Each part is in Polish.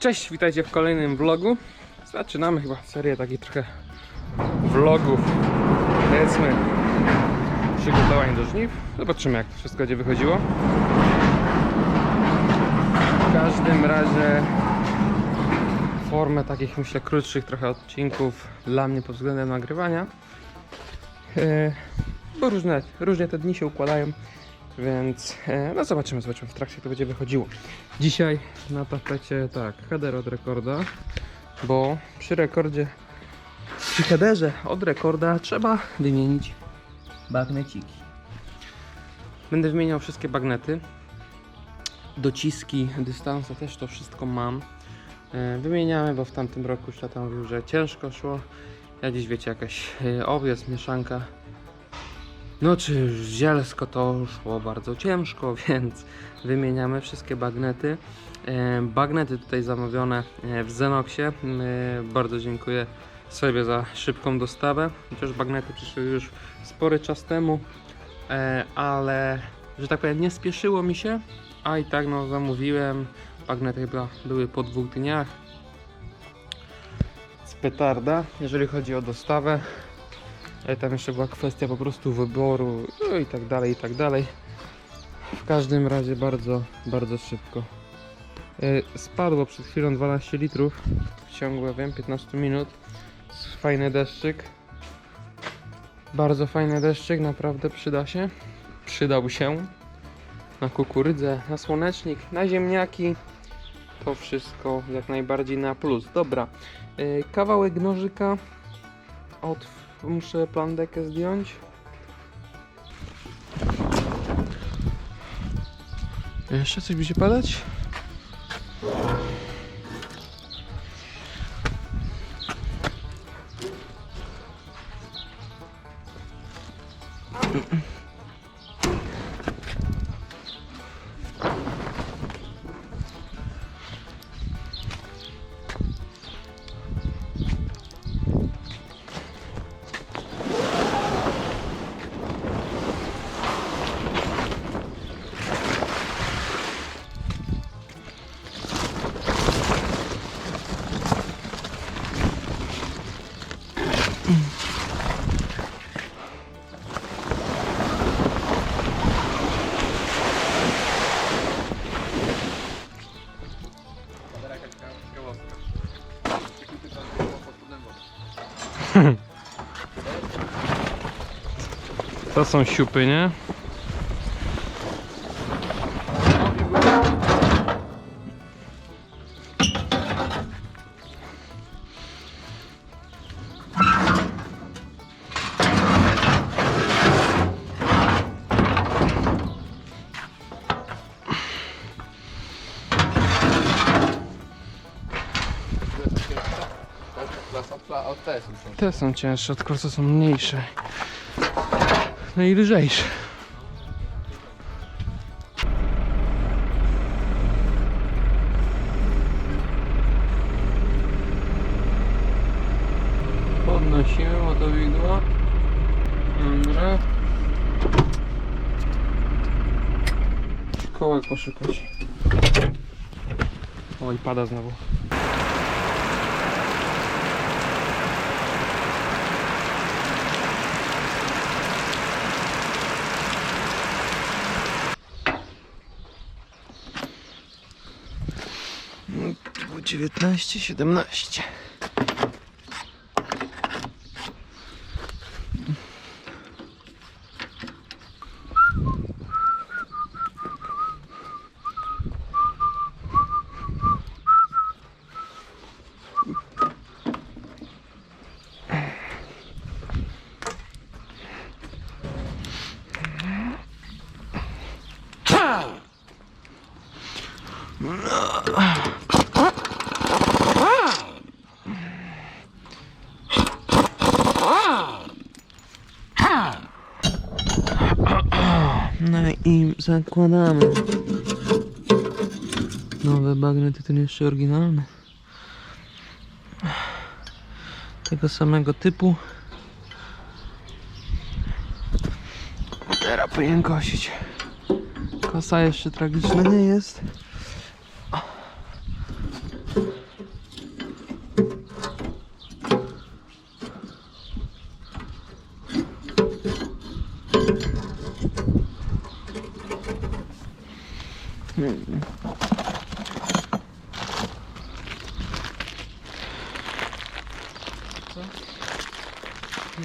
Cześć, witajcie w kolejnym vlogu. Zaczynamy chyba serię takich trochę vlogów, powiedzmy, przygotowań do żniw. Zobaczymy jak to wszystko będzie wychodziło. W każdym razie formę takich myślę krótszych trochę odcinków dla mnie pod względem nagrywania. E, Bo różne, różnie te dni się układają, więc e, no zobaczymy, zobaczymy w trakcie jak to będzie wychodziło. Dzisiaj na tapecie tak, header od rekorda, bo przy rekordzie, przy headerze od rekorda trzeba wymienić bagneciki. Będę wymieniał wszystkie bagnety, dociski, dystanse też to wszystko mam. E, Wymieniamy, bo w tamtym roku już tata mówił, że ciężko szło. Ja dziś wiecie, jakaś e, owiec, mieszanka. No czy zielsko to szło bardzo ciężko, więc wymieniamy wszystkie bagnety. E, Bagnety tutaj zamówione e, w Zenoxie. E, Bardzo dziękuję sobie za szybką dostawę. Chociaż bagnety przyszły już spory czas temu, ale że tak powiem nie spieszyło mi się, a i tak no zamówiłem. Bagnety chyba były po dwóch dniach. Z petarda, jeżeli chodzi o dostawę. Ale tam jeszcze była kwestia po prostu wyboru no i tak dalej, i tak dalej. W każdym razie bardzo, bardzo szybko. E, Spadło przed chwilą 12 litrów w ciągu, ja wiem, 15 minut. Fajny deszczyk. Bardzo fajny deszczyk, naprawdę przyda się. Przydał się. Na kukurydzę, na słonecznik, na ziemniaki. To wszystko jak najbardziej na plus. Dobra, e, kawałek nożyka od muszę plandekę zdjąć. Jeszcze coś będzie padać? To są siupy, nie? Te są cięższe, od korsa są mniejsze. No i lżejsze. Podnosimy motowidła. Dobra. Kołek poszukać. Oj, pada znowu. No, to było 19, 17. No i zakładamy. Nowe bagnety, ten jeszcze oryginalny. Tego samego typu. Teraz powinien kosić. Kosa jeszcze tragiczna nie jest. nie?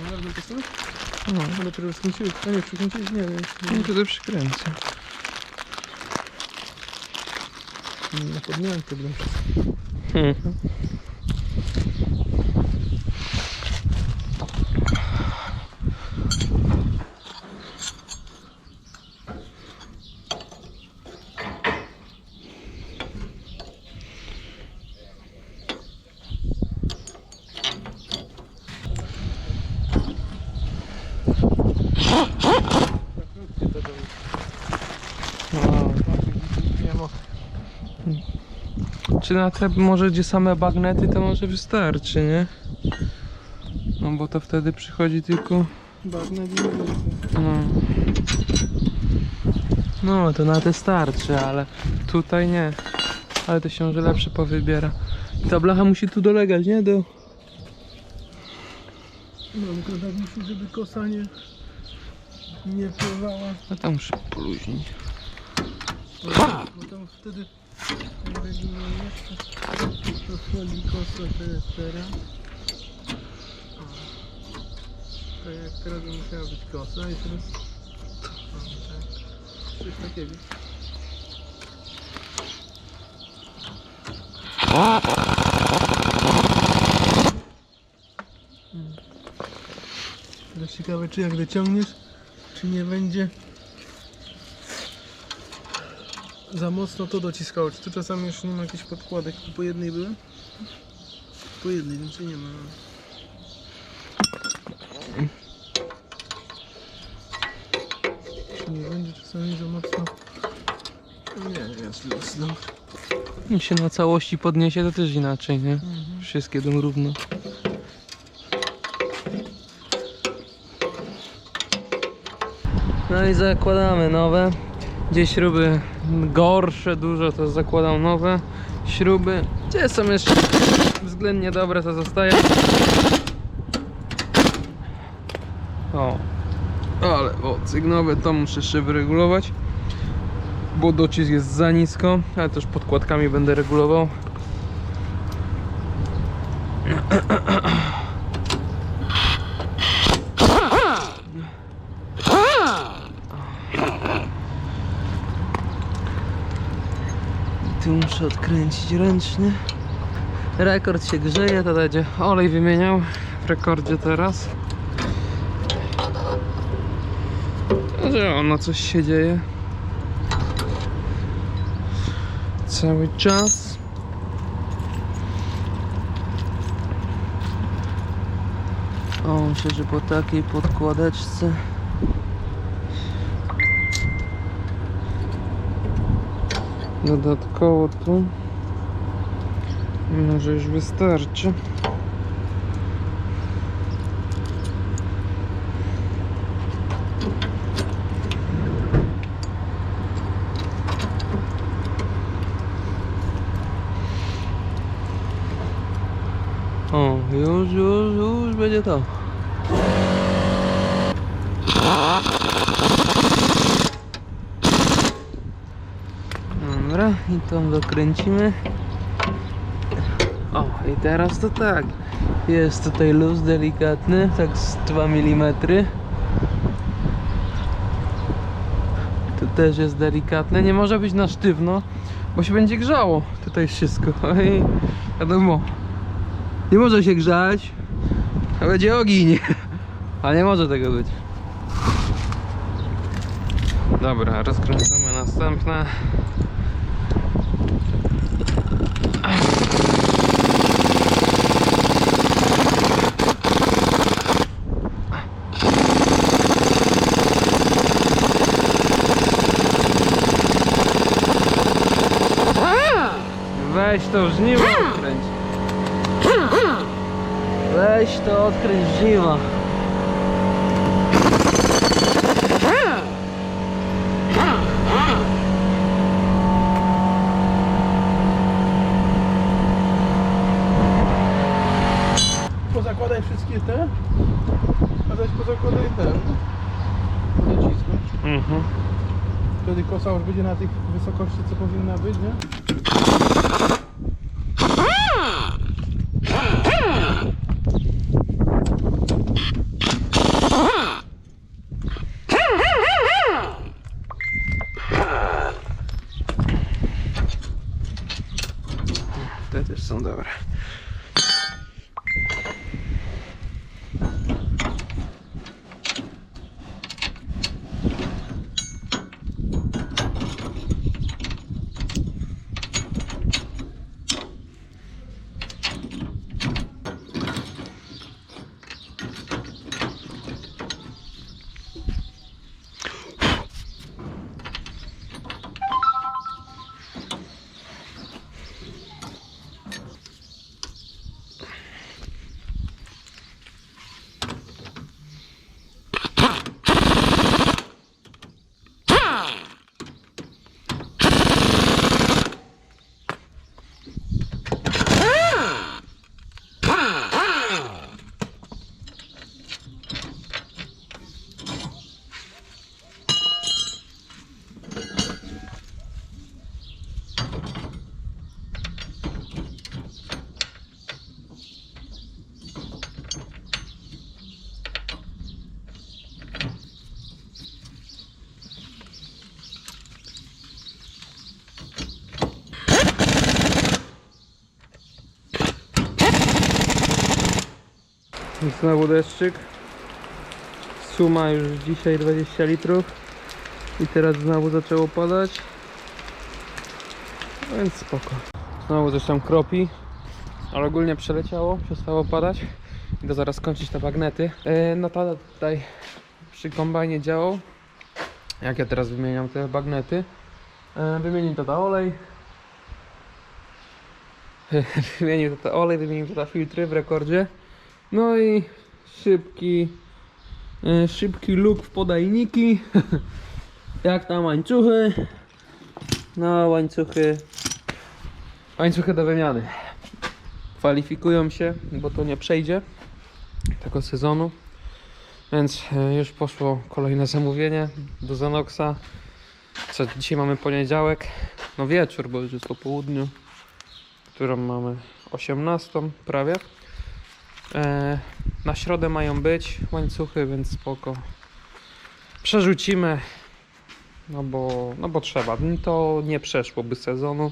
Prawda to są? No, Skręciłeś. A nie, przykręciłeś? Nie, nie. i tutaj przykręcę. nie. Podmiałem problem. Mhm. No. Nie ma. Czy na te może gdzie same bagnety to może wystarczy, nie? No bo to wtedy przychodzi tylko. Bagnet i. No. No to na te starczy, ale tutaj nie. Ale to się może lepsze powybiera. Ta blacha musi tu dolegać, nie? Do. No tylko tak musi, żeby kosa nie, nie pływała. No to muszę poluźnić. Bo, bo tam wtedy to, to wchodzi kosa teraz, teraz. O. Tak jak teraz musiała być kosa i teraz... O, tak. Coś takiego. Teraz ciekawe czy jak dociągniesz, czy nie będzie za mocno to dociskało. Czy tu czasami już nie ma jakichś podkładek? Tu po jednej były? Po jednej, więcej nie ma. Czy nie będzie czasami za mocno? Nie, jest luz, no. Jak się na całości podniesie, to też inaczej, nie? Wszystkie idą równo. No i zakładamy nowe. Gdzie śruby gorsze dużo, to zakładam nowe śruby. Gdzie są jeszcze względnie dobre, to zostaje. O, ale o, sygnowe to muszę jeszcze wyregulować, bo docisk jest za nisko, ale też podkładkami będę regulował. Tu odkręcić ręcznie. Rekord się grzeje, to będzie olej wymieniał w rekordzie teraz. Że ono coś się dzieje. Cały czas. O, myślę, że po takiej podkładeczce Dodatkowo tu może już wystarczy. O, już, już, już będzie to. Dobra, tą dokręcimy. O, i teraz to tak. Jest tutaj luz delikatny, tak z 2 mm. Tu też jest delikatne. Nie może być na sztywno, bo się będzie grzało. Tutaj wszystko. I wiadomo, nie może się grzać, a będzie ogień. A nie może tego być. Dobra, rozkręcamy następne. Weź to żniwo odkręć. Weź to odkręć żniwo. Pozakładaj wszystkie te, a zaś pozakładaj te. Docisku. Mhm. Wtedy kosa już będzie na tych wysokości, co powinna być, nie? Te Znowu deszczyk. Suma już dzisiaj 20 litrów. I teraz znowu zaczęło padać. No Więc spoko. Znowu coś tam kropi. Ale ogólnie przeleciało, przestało padać. Idę zaraz kończyć te bagnety. E, no tutaj przy kombajnie działał. Jak ja teraz wymieniam te bagnety. E, wymienił tata olej. wymienił tata olej, wymienił tata filtry w rekordzie. No i szybki, e, szybki luk w podajniki. Jak tam łańcuchy? No łańcuchy, łańcuchy do wymiany. Kwalifikują się, bo to nie przejdzie tego sezonu. Więc e, już poszło kolejne zamówienie do Zanoxa. Co dzisiaj mamy poniedziałek, no wieczór, bo już jest po południu, którą mamy 18 prawie. E, na środę mają być łańcuchy, więc spoko. Przerzucimy, no bo, no bo trzeba. To nie przeszłoby sezonu.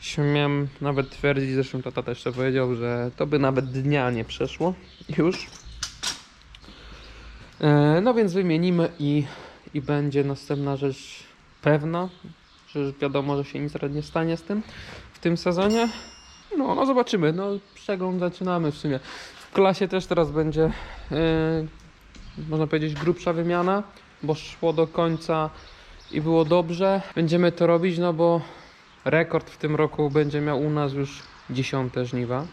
Śmiem nawet twierdzić, zresztą tata też to powiedział, że to by nawet dnia nie przeszło już. E, no więc wymienimy i, i będzie następna rzecz pewna, że wiadomo, że się nic nie stanie z tym w tym sezonie. No, no zobaczymy. No, przegląd zaczynamy w sumie. W klasie też teraz będzie, yy, można powiedzieć, grubsza wymiana, bo szło do końca i było dobrze. Będziemy to robić, no bo rekord w tym roku będzie miał u nas już dziesiąte żniwa.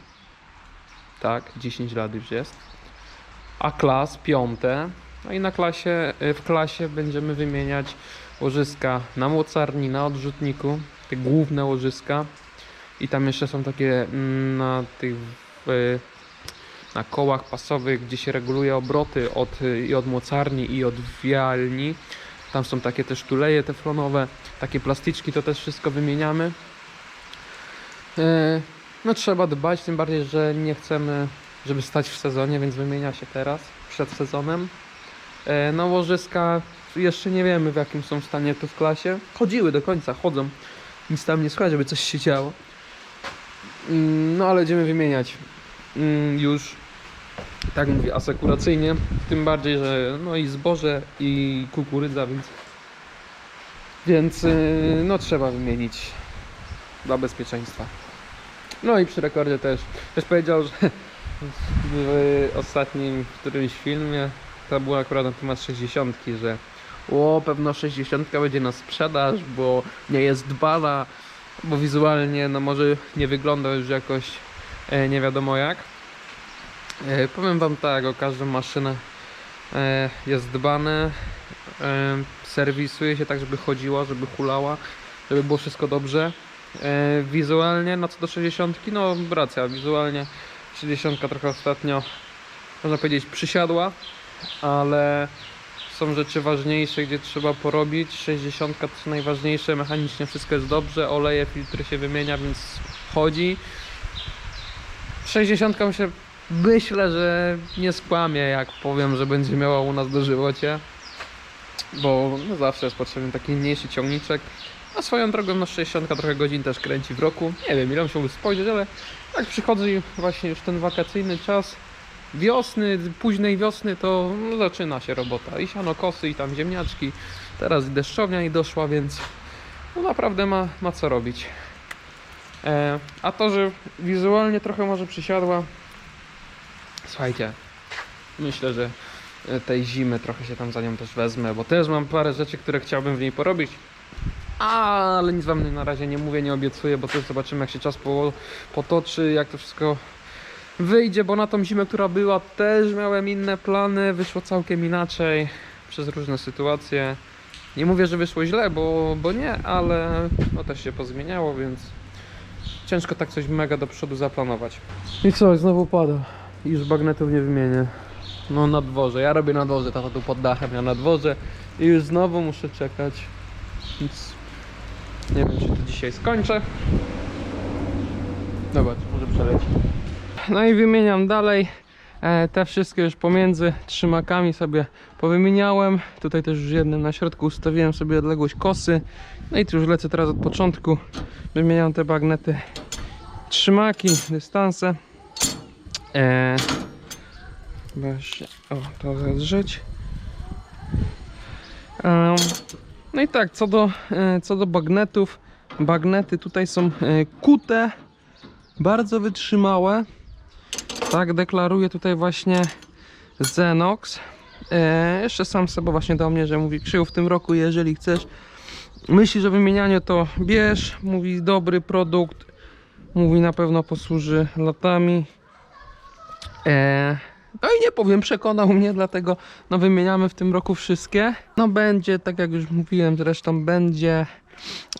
Tak, 10 lat już jest. A klas piąte. No i na klasie, y, w klasie będziemy wymieniać łożyska na mocarni, na odrzutniku, te główne łożyska. I tam jeszcze są takie mm, na tych na kołach pasowych, gdzie się reguluje obroty od, i od mocarni i od wialni. Tam są takie też tuleje teflonowe, takie plastyczki, to też wszystko wymieniamy. E, No trzeba dbać, tym bardziej, że nie chcemy, żeby stać w sezonie, więc wymienia się teraz, przed sezonem. E, No łożyska jeszcze nie wiemy w jakim są stanie tu w klasie. Chodziły do końca, chodzą. Nic tam nie słychać, żeby coś się działo. Mm, No ale będziemy wymieniać mm, już, tak mówię, asekuracyjnie. Tym bardziej, że no i zboże i kukurydza, więc więc yy, no trzeba wymienić dla bezpieczeństwa. No i przy rekordzie też. Też powiedział, że w ostatnim którymś filmie to było akurat na temat 60, że o pewno 60 będzie na sprzedaż, bo nie jest dbana, bo wizualnie no może nie wygląda już jakoś e, nie wiadomo jak. E, powiem wam tak, o każdą maszynę e, jest dbane, e, serwisuje się tak, żeby chodziła, żeby hulała, żeby było wszystko dobrze. E, wizualnie, no co do 60, no racja, wizualnie 60 trochę ostatnio, można powiedzieć, przysiadła, ale są rzeczy ważniejsze, gdzie trzeba porobić. 60 to są najważniejsze, mechanicznie wszystko jest dobrze, oleje, filtry się wymienia, więc chodzi. 60 się myślę, że nie skłamie, jak powiem, że będzie miała u nas dożywocie, bo no zawsze jest potrzebny taki mniejszy ciągniczek. A swoją drogą no 60 trochę godzin też kręci w roku. Nie wiem ile musiałbym spojrzeć, ale jak przychodzi właśnie już ten wakacyjny czas wiosny, późnej wiosny, to no, zaczyna się robota. I siano kosy, i tam ziemniaczki. Teraz deszczownia i doszła, więc no naprawdę ma, ma co robić. E, a to, że wizualnie trochę może przysiadła, słuchajcie, myślę, że e, tej zimy trochę się tam za nią też wezmę, bo też mam parę rzeczy, które chciałbym w niej porobić. Ale nic wam na razie nie mówię, nie obiecuję, bo też zobaczymy jak się czas po, potoczy, jak to wszystko wyjdzie, bo na tą zimę, która była, też miałem inne plany, wyszło całkiem inaczej przez różne sytuacje. Nie mówię, że wyszło źle, bo, bo nie, ale no też się pozmieniało, więc ciężko tak coś mega do przodu zaplanować. I co, znowu pada. I już bagnetów nie wymienię. No na dworze, ja robię na dworze, tata tu pod dachem, ja na dworze i już znowu muszę czekać. Więc nie wiem, czy to dzisiaj skończę. Zobacz, może przeleci. No i wymieniam dalej. E, te wszystkie już pomiędzy trzymakami sobie powymieniałem. Tutaj też już jednym na środku ustawiłem sobie odległość kosy. No i tu już lecę teraz od początku. Wymieniam te bagnety. Trzymaki, dystanse. E, weź, o, to zadrzeć. Em, no i tak, co do, e, co do bagnetów. Bagnety tutaj są e, kute, bardzo wytrzymałe. Tak deklaruje tutaj właśnie Zenox. E, jeszcze sam sobie właśnie do mnie, że mówi Krzył w tym roku, jeżeli chcesz myśli, że wymienianie to bierz. Mówi dobry produkt. Mówi na pewno posłuży latami. E, no i nie powiem, przekonał mnie, dlatego no wymieniamy w tym roku wszystkie. No będzie, tak jak już mówiłem zresztą, będzie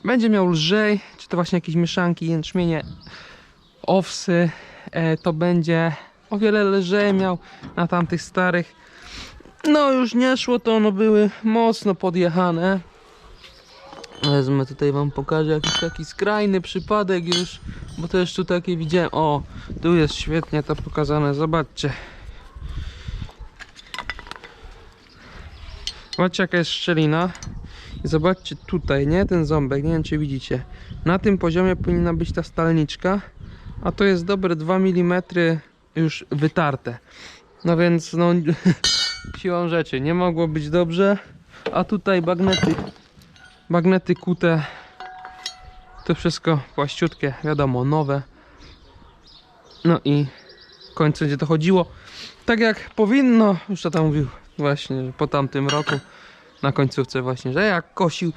będzie miał lżej, czy to właśnie jakieś mieszanki, jęczmienie, owsy, to będzie o wiele lżej miał na tamtych starych. No już nie szło, to one były mocno podjechane. Wezmę tutaj wam pokażę jakiś taki skrajny przypadek już, bo też tu takie widziałem. O, tu jest świetnie to pokazane, zobaczcie. Zobaczcie jaka jest szczelina. I zobaczcie tutaj, nie? Ten ząbek, nie wiem czy widzicie. Na tym poziomie powinna być ta stalniczka, a to jest dobre 2 mm już wytarte. No więc no siłą rzeczy nie mogło być dobrze, a tutaj bagnety bagnety kute to wszystko płaściutkie, wiadomo, nowe. No i końcu będzie to chodziło tak jak powinno, już to tam mówił właśnie po tamtym roku na końcówce właśnie, że jak kosił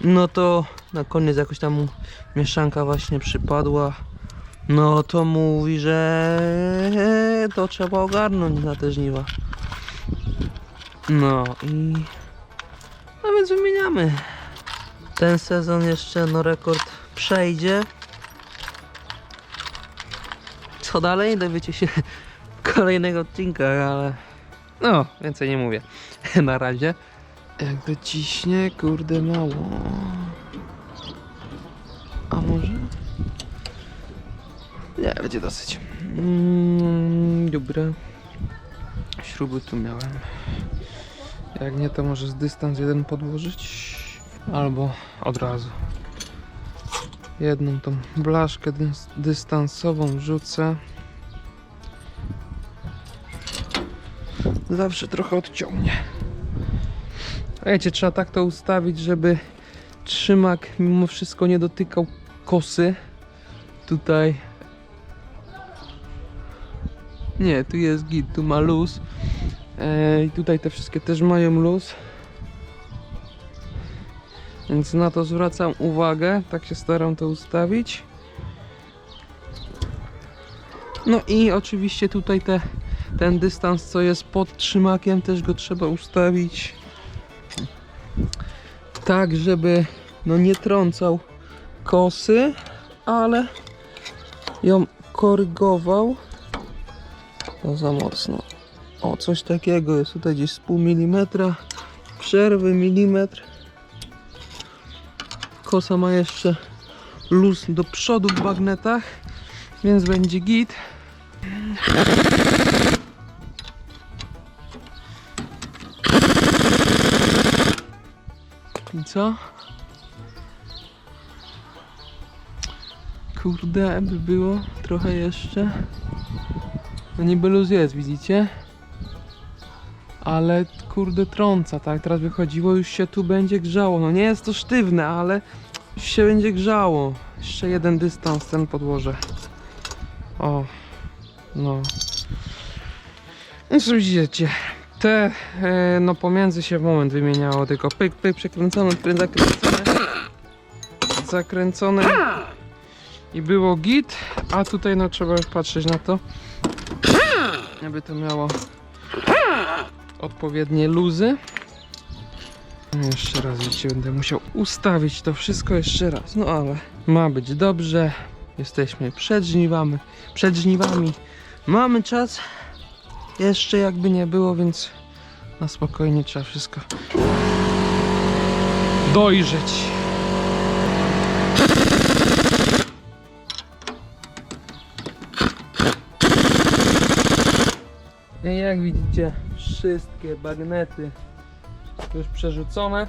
no to na koniec jakoś tam mieszanka właśnie przypadła no to mówi, że to trzeba ogarnąć na te żniwa. No i no więc wymieniamy. Ten sezon jeszcze no rekord przejdzie. Co dalej? Dowiecie się w kolejnych odcinkach, ale no, więcej nie mówię. Na razie. Jakby ciśnie, kurde mało. Nie, będzie dosyć. Mm, dobra. Śruby tu miałem. Jak nie, to może z dystans jeden podłożyć. Albo od razu. Jedną tą blaszkę dys- dystansową wrzucę. Zawsze trochę odciągnie. Wiecie, trzeba tak to ustawić, żeby trzymak mimo wszystko nie dotykał kosy. Tutaj. Nie, tu jest git, tu ma luz. I tutaj te wszystkie też mają luz. Więc na to zwracam uwagę. Tak się staram to ustawić. No i oczywiście tutaj te, ten dystans, co jest pod trzymakiem, też go trzeba ustawić tak, żeby no nie trącał kosy, ale ją korygował. To za mocno. O, coś takiego jest tutaj gdzieś z pół milimetra. Przerwy milimetr. Kosa ma jeszcze luz do przodu w bagnetach, więc będzie git. I co? Kurde, by było trochę jeszcze. No niby luz jest, widzicie? Ale kurde trąca, tak? Teraz wychodziło, już się tu będzie grzało. No nie jest to sztywne, ale już się będzie grzało. Jeszcze jeden dystans ten podłożę. O, no. No co widzicie, te e, no pomiędzy się w moment wymieniało, tylko pyk, pyk, przekręcone, zakręcone, zakręcone i było git, a tutaj no trzeba już patrzeć na to, aby to miało odpowiednie luzy. No Jeszcze raz widzicie, będę musiał ustawić to wszystko jeszcze raz, no ale ma być dobrze, jesteśmy przed żniwami, przed żniwami, mamy czas, jeszcze jakby nie było, więc na spokojnie trzeba wszystko dojrzeć. I jak widzicie, wszystkie bagnety już przerzucone.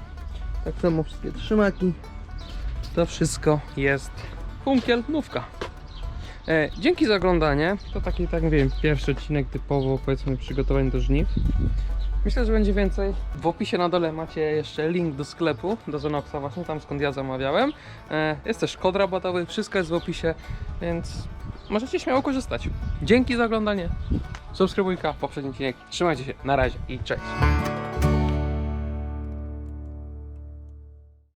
Tak samo wszystkie trzymaki. To wszystko jest funkiel nówka. E, dzięki za oglądanie. To taki, tak wiem, pierwszy odcinek typowo powiedzmy przygotowań do żniw. Myślę, że będzie więcej. W opisie na dole macie jeszcze link do sklepu, do Zenoxa właśnie, tam skąd ja zamawiałem. E, jest też kod rabatowy, wszystko jest w opisie, więc możecie śmiało korzystać. Dzięki za oglądanie. Subskrybujka, poprzedni odcinek. Trzymajcie się, na razie i cześć.